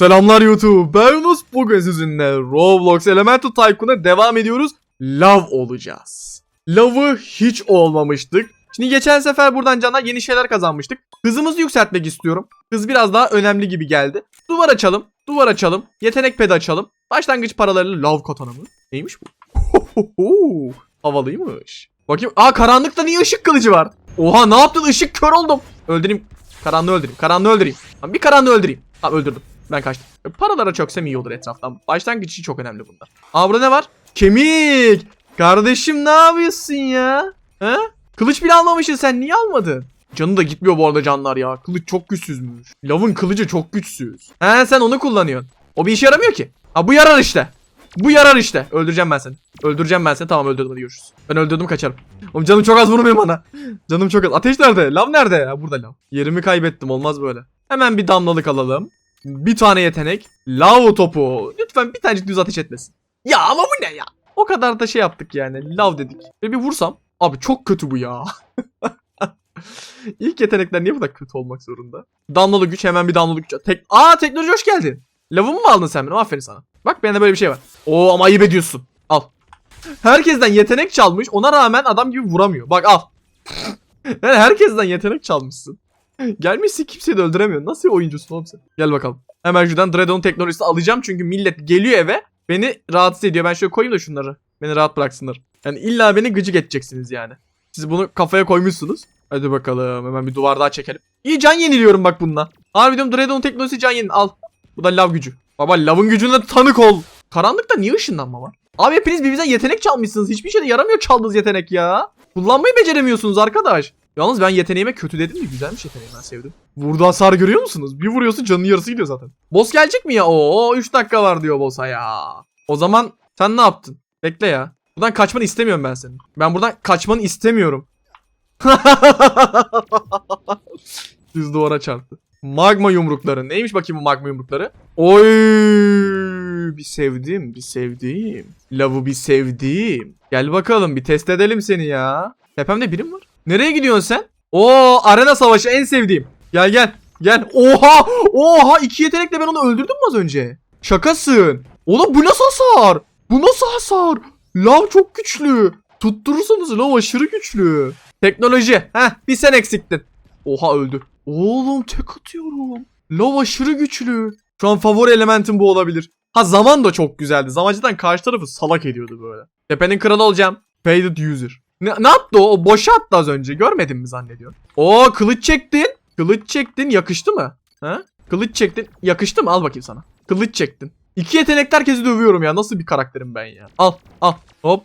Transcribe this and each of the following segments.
Selamlar YouTube. Ben Yunus. Bugün sizinle Roblox Elemental Tycoon'a devam ediyoruz. Love olacağız. Love'ı hiç olmamıştık. Şimdi geçen sefer buradan cana yeni şeyler kazanmıştık. Hızımızı yükseltmek istiyorum. Hız biraz daha önemli gibi geldi. Duvar açalım. Duvar açalım. Yetenek pedi açalım. Başlangıç paralarıyla love katana mı? Neymiş bu? Havalıymış. Bakayım. Aa karanlıkta niye ışık kılıcı var? Oha ne yaptın? Işık kör oldum. Öldüreyim. Karanlığı öldüreyim. Karanlığı öldüreyim. Bir karanlığı öldüreyim. Tamam öldürdüm. Ben kaçtım. Paralara çöksem iyi olur etraftan. Başlangıç için çok önemli bunlar. Aa burada ne var? Kemik. Kardeşim ne yapıyorsun ya? He? Kılıç bile almamışsın sen niye almadın? Canı da gitmiyor bu arada canlar ya. Kılıç çok güçsüzmüş. Lavın kılıcı çok güçsüz. He sen onu kullanıyorsun. O bir işe yaramıyor ki. Ha bu yarar işte. Bu yarar işte. Öldüreceğim ben seni. Öldüreceğim ben seni. Tamam öldürdüm hadi görüşürüz. Ben öldürdüm kaçarım. Oğlum canım çok az vurmayın bana. Canım çok az. Ateş nerede? Lav nerede? Ya burada lav. Yerimi kaybettim olmaz böyle. Hemen bir damlalık alalım. Bir tane yetenek. Lav topu. Lütfen bir tanecik düz ateş etmesin. Ya ama bu ne ya? O kadar da şey yaptık yani. Lav dedik. Ve bir vursam. Abi çok kötü bu ya. İlk yetenekler niye bu kadar kötü olmak zorunda? Damlalı güç hemen bir damlalı güç. Tek Aa teknoloji hoş geldin. Lavımı mı aldın sen benim? Aferin sana. Bak bende böyle bir şey var. Oo ama ayıp ediyorsun. Al. Herkesten yetenek çalmış. Ona rağmen adam gibi vuramıyor. Bak al. Yani herkesten yetenek çalmışsın. Gelmişsin kimseyi de öldüremiyor. Nasıl oyuncusun oğlum sen? Gel bakalım. Hemen şuradan Dreadon teknolojisini alacağım. Çünkü millet geliyor eve. Beni rahatsız ediyor. Ben şöyle koyayım da şunları. Beni rahat bıraksınlar. Yani illa beni gıcık edeceksiniz yani. Siz bunu kafaya koymuşsunuz. Hadi bakalım. Hemen bir duvar daha çekelim. İyi can yeniliyorum bak bununla. Harbiden Dreadon teknolojisi can yenil. Al. Bu da lav gücü. Baba lavın gücüne tanık ol. Karanlıkta niye ışınlanma var? Abi hepiniz birbirinize yetenek çalmışsınız. Hiçbir şeyde yaramıyor çaldığınız yetenek ya. Kullanmayı beceremiyorsunuz arkadaş. Yalnız ben yeteneğime kötü dedim de güzelmiş yeteneğim ben sevdim. Vurdu hasar görüyor musunuz? Bir vuruyorsun canın yarısı gidiyor zaten. Boss gelecek mi ya? Oo 3 dakika var diyor boss'a ya. O zaman sen ne yaptın? Bekle ya. Buradan kaçmanı istemiyorum ben senin. Ben buradan kaçmanı istemiyorum. Düz duvara çarptı. Magma yumrukları. Neymiş bakayım bu magma yumrukları? Oy bir sevdim, bir sevdim. Lav'ı bir sevdim. Gel bakalım bir test edelim seni ya. Tepemde birim var. Nereye gidiyorsun sen? Oo arena savaşı en sevdiğim. Gel gel. Gel. Oha! Oha! iki yetenekle ben onu öldürdüm mü az önce? Şakasın. Oğlum bu nasıl hasar? Bu nasıl hasar? Lav çok güçlü. Tutturursanız lav aşırı güçlü. Teknoloji. Heh bir sen eksiktin. Oha öldü. Oğlum tek atıyorum. Lav aşırı güçlü. Şu an favori elementim bu olabilir. Ha zaman da çok güzeldi. Zamancıdan karşı tarafı salak ediyordu böyle. Tepenin kralı olacağım. Faded user. Ne, ne yaptı o? O boşa attı az önce. Görmedin mi zannediyor? Oo kılıç çektin. Kılıç çektin. Yakıştı mı? Ha? Kılıç çektin. Yakıştı mı? Al bakayım sana. Kılıç çektin. İki yetenekli herkesi dövüyorum ya. Nasıl bir karakterim ben ya? Al. Al. Hop.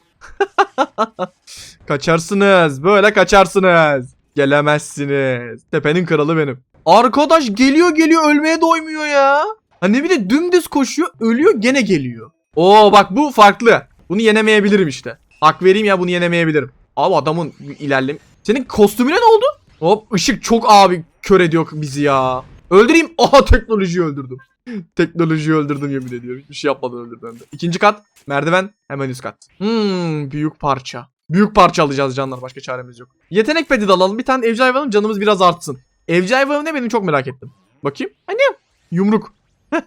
kaçarsınız. Böyle kaçarsınız. Gelemezsiniz. Tepenin kralı benim. Arkadaş geliyor geliyor ölmeye doymuyor ya. Hani bir de dümdüz koşuyor ölüyor gene geliyor. Oo bak bu farklı. Bunu yenemeyebilirim işte. Hak vereyim ya bunu yenemeyebilirim. Abi adamın ilerlem. Senin kostümüne ne oldu? Hop ışık çok abi kör ediyor bizi ya. Öldüreyim. Aha teknolojiyi öldürdüm. teknolojiyi öldürdüm yemin ediyorum. Hiçbir şey yapmadan öldürdüm de. İkinci kat merdiven hemen üst kat. Hmm büyük parça. Büyük parça alacağız canlar başka çaremiz yok. Yetenek pedi de alalım. Bir tane evcil hayvanım canımız biraz artsın. Evcil hayvanım ne benim çok merak ettim. Bakayım. Annem. Yumruk.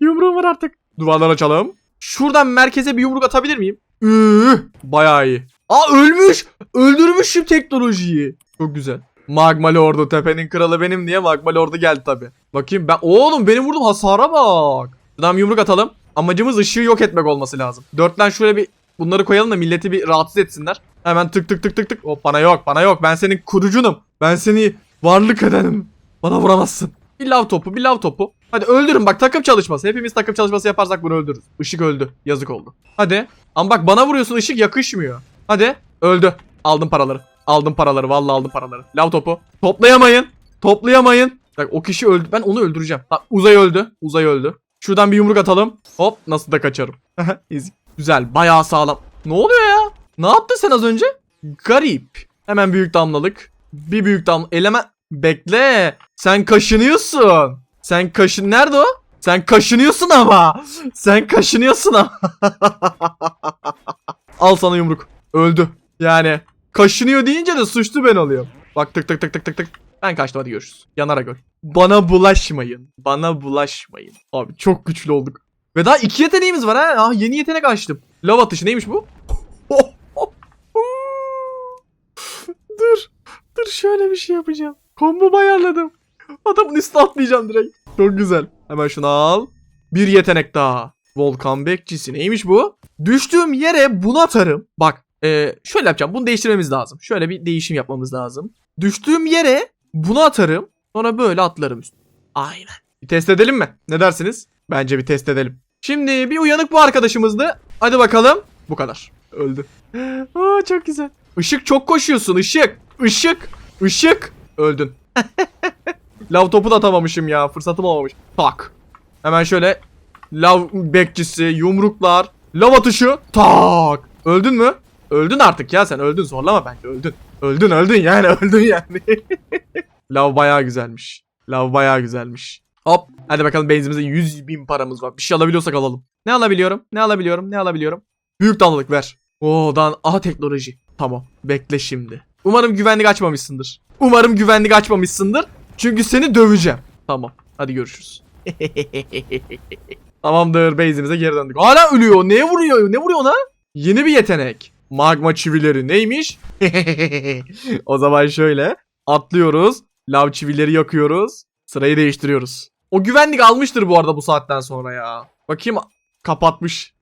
Yumruğum var artık. Duvarlar açalım. Şuradan merkeze bir yumruk atabilir miyim? Üh, bayağı iyi. Aa ölmüş. Öldürmüşüm teknolojiyi. Çok güzel. Magma Lord'u tepenin kralı benim diye Magma Lord'u geldi tabi. Bakayım ben oğlum benim vurdum hasara bak. Şuradan yumruk atalım. Amacımız ışığı yok etmek olması lazım. Dörtten şöyle bir bunları koyalım da milleti bir rahatsız etsinler. Hemen tık tık tık tık tık. Hop bana yok bana yok. Ben senin kurucunum. Ben seni varlık edenim. Bana vuramazsın. Bir lav topu bir lav topu. Hadi öldürün bak takım çalışması. Hepimiz takım çalışması yaparsak bunu öldürürüz. Işık öldü. Yazık oldu. Hadi. Ama bak bana vuruyorsun ışık yakışmıyor. Hadi. Öldü. Aldım paraları. Aldım paraları. Vallahi aldım paraları. Lav topu. Toplayamayın. Toplayamayın. Bak o kişi öldü. Ben onu öldüreceğim. Bak uzay öldü. Uzay öldü. Şuradan bir yumruk atalım. Hop nasıl da kaçarım. Güzel. Bayağı sağlam. Ne oluyor ya? Ne yaptın sen az önce? Garip. Hemen büyük damlalık. Bir büyük damla. Eleme. Bekle. Sen kaşınıyorsun. Sen kaşın... Nerede o? Sen kaşınıyorsun ama. Sen kaşınıyorsun ama. Al sana yumruk. Öldü. Yani kaşınıyor deyince de suçlu ben oluyorum. Bak tık tık tık tık tık tık. Ben kaçtım hadi görüşürüz. Yanara göl. Bana bulaşmayın. Bana bulaşmayın. Abi çok güçlü olduk. Ve daha iki yeteneğimiz var ha. Ah, yeni yetenek açtım. Lav atışı neymiş bu? dur. Dur şöyle bir şey yapacağım. Kombomu ayarladım. Adamın üstüne atlayacağım direkt. Çok güzel. Hemen şunu al. Bir yetenek daha. Volkan bekçisi neymiş bu? Düştüğüm yere bunu atarım. Bak e, şöyle yapacağım. Bunu değiştirmemiz lazım. Şöyle bir değişim yapmamız lazım. Düştüğüm yere bunu atarım. Sonra böyle atlarım üstüne. Aynen. Bir test edelim mi? Ne dersiniz? Bence bir test edelim. Şimdi bir uyanık bu arkadaşımızdı. Hadi bakalım. Bu kadar. Öldü. Aa, çok güzel. Işık çok koşuyorsun. Işık. Işık. Işık. Öldün. Lav topu da atamamışım ya. Fırsatım olmamış. Tak. Hemen şöyle lav bekçisi, yumruklar, lav atışı. Tak. Öldün mü? Öldün artık ya sen öldün zorlama bence öldün. Öldün öldün yani öldün yani. lav bayağı güzelmiş. Lav bayağı güzelmiş. Hop hadi bakalım benzinimize 100 bin paramız var. Bir şey alabiliyorsak alalım. Ne alabiliyorum? Ne alabiliyorum? Ne alabiliyorum? Büyük damlalık ver. Oo dan aha teknoloji. Tamam bekle şimdi. Umarım güvenlik açmamışsındır. Umarım güvenlik açmamışsındır. Çünkü seni döveceğim. Tamam hadi görüşürüz. Tamamdır base'imize geri döndük. Hala ölüyor. Neye vuruyor? Ne vuruyor ona? Yeni bir yetenek. Magma çivileri neymiş? o zaman şöyle atlıyoruz. Lav çivileri yakıyoruz. Sırayı değiştiriyoruz. O güvenlik almıştır bu arada bu saatten sonra ya. Bakayım kapatmış.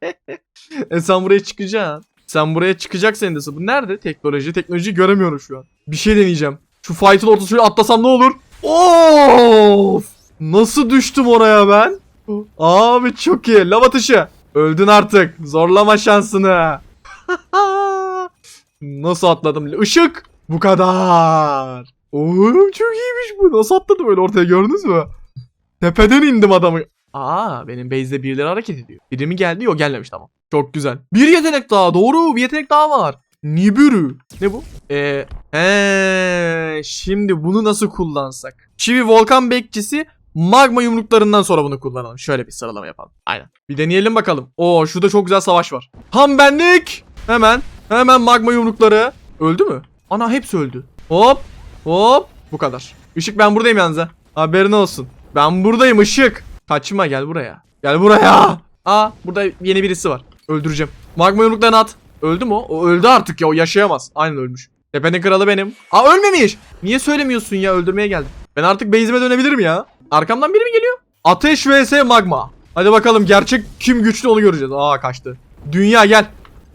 e sen buraya çıkacaksın. Sen buraya çıkacaksın endesi. Bu nerede? Teknoloji. Teknolojiyi göremiyorum şu an. Bir şey deneyeceğim. Şu fight'ın ortasına şöyle atlasam ne olur? Of! Nasıl düştüm oraya ben? Abi çok iyi. Lav atışı. Öldün artık. Zorlama şansını. Nasıl atladım? Işık. Bu kadar. Oğlum çok iyiymiş bu. Nasıl atladım öyle ortaya gördünüz mü? Tepeden indim adamı. Aa benim base'de birileri hareket ediyor. Biri mi geldi? Yok gelmemiş tamam. Çok güzel. Bir yetenek daha. Doğru bir yetenek daha var. Nibiru. Ne bu? Ee, he, şimdi bunu nasıl kullansak? Çivi volkan bekçisi magma yumruklarından sonra bunu kullanalım. Şöyle bir sıralama yapalım. Aynen. Bir deneyelim bakalım. Oo şurada çok güzel savaş var. Tam benlik. Hemen. Hemen magma yumrukları. Öldü mü? Ana hepsi öldü. Hop. Hop. Bu kadar. Işık ben buradayım yalnız ha. Haberin olsun. Ben buradayım Işık. Kaçma gel buraya. Gel buraya. Aa burada yeni birisi var. Öldüreceğim. Magma yumruklarını at. Öldü mü o? O öldü artık ya o yaşayamaz. Aynen ölmüş. Tepenin kralı benim. Aa ölmemiş. Niye söylemiyorsun ya öldürmeye geldim. Ben artık base'ime dönebilirim ya. Arkamdan biri mi geliyor? Ateş vs magma. Hadi bakalım gerçek kim güçlü onu göreceğiz. Aa kaçtı. Dünya gel.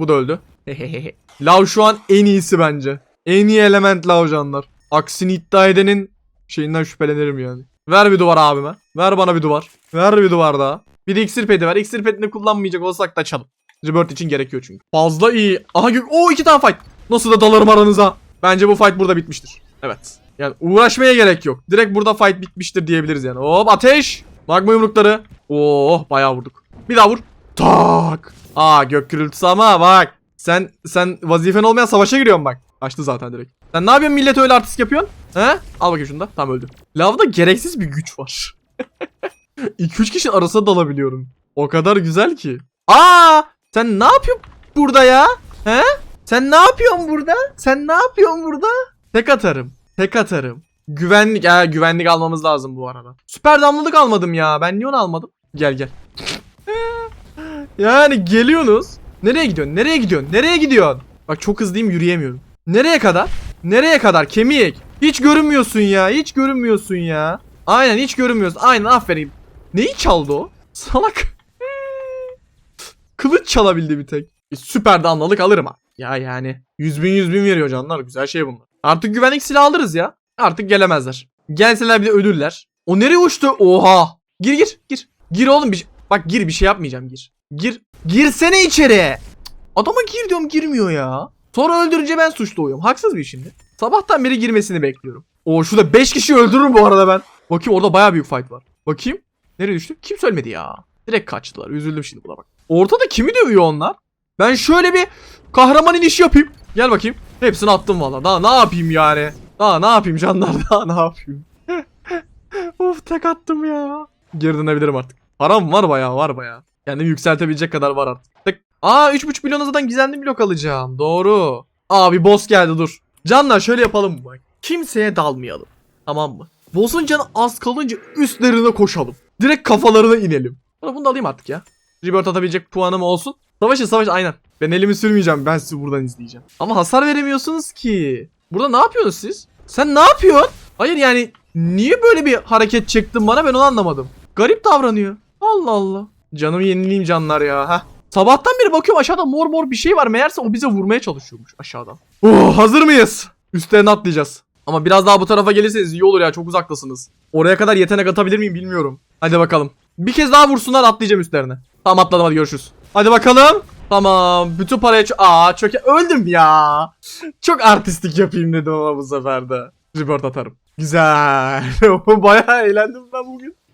Bu da öldü. Lav şu an en iyisi bence. En iyi element Lav canlar. Aksini iddia edenin şeyinden şüphelenirim yani. Ver bir duvar abime. Ver bana bir duvar. Ver bir duvar daha. Bir de iksir pedi ver. İksir pedini kullanmayacak olsak da açalım. Rebirth için gerekiyor çünkü. Fazla iyi. Aha gök. O iki tane fight. Nasıl da dalarım aranıza. Bence bu fight burada bitmiştir. Evet. Yani uğraşmaya gerek yok. Direkt burada fight bitmiştir diyebiliriz yani. Hop ateş. Magma yumrukları. Oh bayağı vurduk. Bir daha vur. Tak. Aa gök gürültüsü ama bak. Sen sen vazifen olmayan savaşa giriyorsun bak. Açtı zaten direkt. Sen ne yapıyorsun millet öyle artist yapıyorsun? He? Al bakayım şunu da. Tamam öldü. Lavda gereksiz bir güç var. 2-3 kişi arasında dalabiliyorum. O kadar güzel ki. Aa! Sen ne yapıyorsun burada ya? He? Sen ne yapıyorsun burada? Sen ne yapıyorsun burada? Tek atarım. Tek atarım. Güvenlik. Ha, güvenlik almamız lazım bu arada. Süper damlalık almadım ya. Ben niye onu almadım? Gel gel. Yani geliyorsunuz. Nereye gidiyorsun? Nereye gidiyorsun? Nereye gidiyorsun? Bak çok hızlıyım yürüyemiyorum. Nereye kadar? Nereye kadar? Kemik. Hiç görünmüyorsun ya. Hiç görünmüyorsun ya. Aynen hiç görünmüyorsun. Aynen aferin. Neyi çaldı o? Salak. Kılıç çalabildi bir tek. E, süper damlalık alırım ha. Ya yani. 100 bin 100 bin veriyor canlar. Güzel şey bunlar. Artık güvenlik silahı alırız ya. Artık gelemezler. Gelseler bir de ölürler. O nereye uçtu? Oha. Gir gir gir. Gir oğlum bir şey. Bak gir bir şey yapmayacağım gir. Gir. Girsene içeri. Adama gir diyorum girmiyor ya. Sonra öldürünce ben suçlu oluyorum. Haksız bir şimdi. Sabahtan beri girmesini bekliyorum. O şurada 5 kişi öldürürüm bu arada ben. Bakayım orada baya büyük fight var. Bakayım. Nereye düştü? Kim söylemedi ya? Direkt kaçtılar. Üzüldüm şimdi buna bak. Ortada kimi dövüyor onlar? Ben şöyle bir kahraman iniş yapayım. Gel bakayım. Hepsini attım valla. Daha ne yapayım yani? Daha ne yapayım canlar? Daha ne yapayım? of tek attım ya. Geri dönebilirim artık. Param var bayağı var bayağı. Kendimi yükseltebilecek kadar var artık. Tık. Aa 3.5 milyon zaten gizemli blok alacağım. Doğru. Aa bir boss geldi dur. Canlar şöyle yapalım bak. kimseye dalmayalım. Tamam mı? Boss'un canı az kalınca üstlerine koşalım. Direkt kafalarına inelim. Bunu da alayım artık ya. Rebirth atabilecek puanım olsun. Savaşın savaş aynen. Ben elimi sürmeyeceğim. Ben sizi buradan izleyeceğim. Ama hasar veremiyorsunuz ki. Burada ne yapıyorsunuz siz? Sen ne yapıyorsun? Hayır yani niye böyle bir hareket çektin bana ben onu anlamadım. Garip davranıyor. Allah Allah. Canımı yenileyim canlar ya. Heh. Sabahtan beri bakıyorum aşağıda mor mor bir şey var. Meğerse o bize vurmaya çalışıyormuş aşağıdan. Oh, hazır mıyız? Üstlerine atlayacağız. Ama biraz daha bu tarafa gelirseniz iyi olur ya çok uzaktasınız. Oraya kadar yetenek atabilir miyim bilmiyorum. Hadi bakalım. Bir kez daha vursunlar atlayacağım üstlerine. Tamam atladım hadi görüşürüz. Hadi bakalım. Tamam. Bütün paraya çö- Aa çöke öldüm ya. Çok artistik yapayım dedim ama bu sefer de. Report atarım. Güzel. Bayağı eğlendim ben bugün.